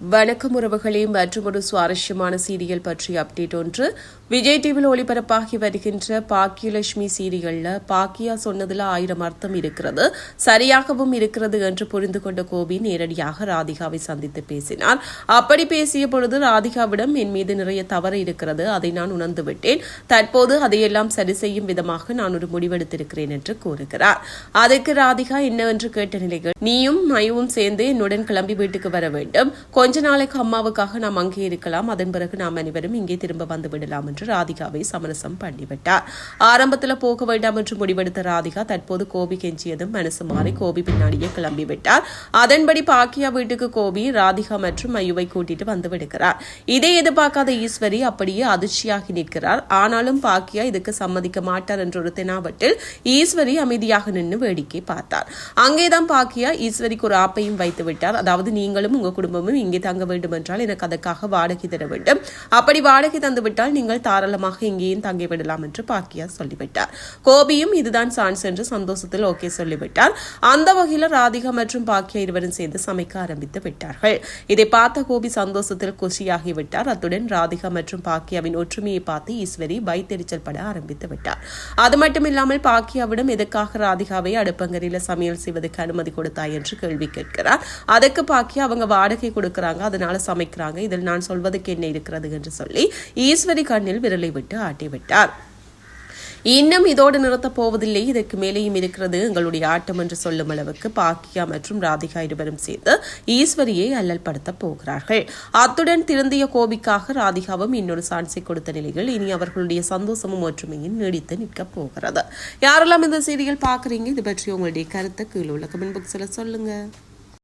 வணக்கம் உறவுகளே மற்றும் ஒரு சுவாரஸ்யமான சீரியல் பற்றிய அப்டேட் ஒன்று. விஜய் டிவியில் ஒளிபரப்பாகி வருகின்ற பாக்கியலட்சுமி சீரியல்ல பாக்கியா சொன்னதுல ஆயிரம் அர்த்தம் இருக்கிறது. சரியாகவும் இருக்கிறது என்று புரிந்து கொண்ட கோபி நேரடியாக ராதிகாவை சந்தித்து பேசினார். அப்படி பேசிய பொழுது ராதிகாவிடம் என் மீது நிறைய தவறு இருக்கிறது. அதை நான் உணர்ந்து விட்டேன். தற்போது அதையெல்லாம் சரி செய்யும் விதமாக நான் ஒரு முடிவெடுத்திருக்கிறேன் என்று கூறுகிறார். அதுக்கு ராதிகா என்னவென்று கேட்ட நிலைகள் நீயும் மயவும் சேர்ந்து என்னுடன் கிளம்பி வீட்டுக்கு வர வேண்டும். கொஞ்ச நாளைக்கு அம்மாவுக்காக நாம் அங்கே இருக்கலாம். அதன் பிறகு நாம் அனைவரும் இங்கே திரும்ப வந்து விடலாம் என்று ராதிகாவை சமரசம் பண்ணிவிட்டார். ஆரம்பத்தில் போக வேண்டாம் என்று முடிவெடுத்த ராதிகா தற்போது கோபி கெஞ்சியதும் மனசு மாறி கோபி பின்னாடியே கிளம்பிவிட்டார் அதன்படி பாக்கியா வீட்டுக்கு கோபி ராதிகா மற்றும் மையுவை கூட்டிட்டு வந்து விடுகிறார். இதை எதிர்பார்க்காத ஈஸ்வரி அப்படியே அதிர்ச்சியாகி நிற்கிறார். ஆனாலும் பாக்கியா இதுக்கு சம்மதிக்க மாட்டார் என்ற ஒரு தெனாவட்டில் ஈஸ்வரி அமைதியாக நின்று வேடிக்கை பார்த்தார். அங்கேதான் பாக்கியா ஈஸ்வரிக்கு ஒரு ஆப்பையும் வைத்து விட்டார். அதாவது நீங்களும் உங்க குடும்பமும் இங்கே இங்கே தங்க வேண்டும் என்றால் எனக்கு அதற்காக வாடகை தர வேண்டும். அப்படி வாடகை தந்துவிட்டால் நீங்கள் தாராளமாக இங்கேயும் தங்கிவிடலாம் என்று பாக்கியா சொல்லிவிட்டார். கோபியும் இதுதான் சான்ஸ் என்று சந்தோஷத்தில் ஓகே சொல்லிவிட்டார். அந்த வகையில் ராதிகா மற்றும் பாக்கியா இருவரும் சேர்ந்து சமைக்க ஆரம்பித்து விட்டார்கள். இதை பார்த்த கோபி சந்தோஷத்தில் குஷியாகிவிட்டார். அத்துடன் ராதிகா மற்றும் பாக்கியாவின் ஒற்றுமையை பார்த்து ஈஸ்வரி வைத்தெரிச்சல் பட ஆரம்பித்து விட்டார். அது மட்டுமில்லாமல் பாக்கியாவிடம் எதற்காக ராதிகாவை அடுப்பங்கரையில் சமையல் செய்வதற்கு அனுமதி கொடுத்தாய் என்று கேள்வி கேட்கிறார். அதற்கு பாக்கியா அவங்க வாடகை கொடுக்கிறார் சாப்பிட்றாங்க அதனால சமைக்கிறாங்க. இதில் நான் சொல்வதற்கு என்ன இருக்கிறது என்று சொல்லி ஈஸ்வரி கண்ணில் விரலை விட்டு ஆட்டிவிட்டார். இன்னும் இதோடு நிறுத்தப் போவதில்லை. இதற்கு மேலேயும் இருக்கிறது எங்களுடைய ஆட்டம் என்று சொல்லும் அளவுக்கு பாக்கியா மற்றும் ராதிகா இருவரும் சேர்ந்து ஈஸ்வரியை அல்லல்படுத்த போகிறார்கள். அத்துடன் திருந்திய கோபிக்காக ராதிகாவும் இன்னொரு சான்ஸை கொடுத்த நிலையில் இனி அவர்களுடைய சந்தோஷமும் ஒற்றுமையும் நீடித்து நிற்கப் போகிறது. யாரெல்லாம் இந்த சீரியல் பார்க்குறீங்க? இது பற்றி உங்களுடைய கருத்தை கீழே உள்ள கமெண்ட் பாக்ஸில் சொல்லுங்க.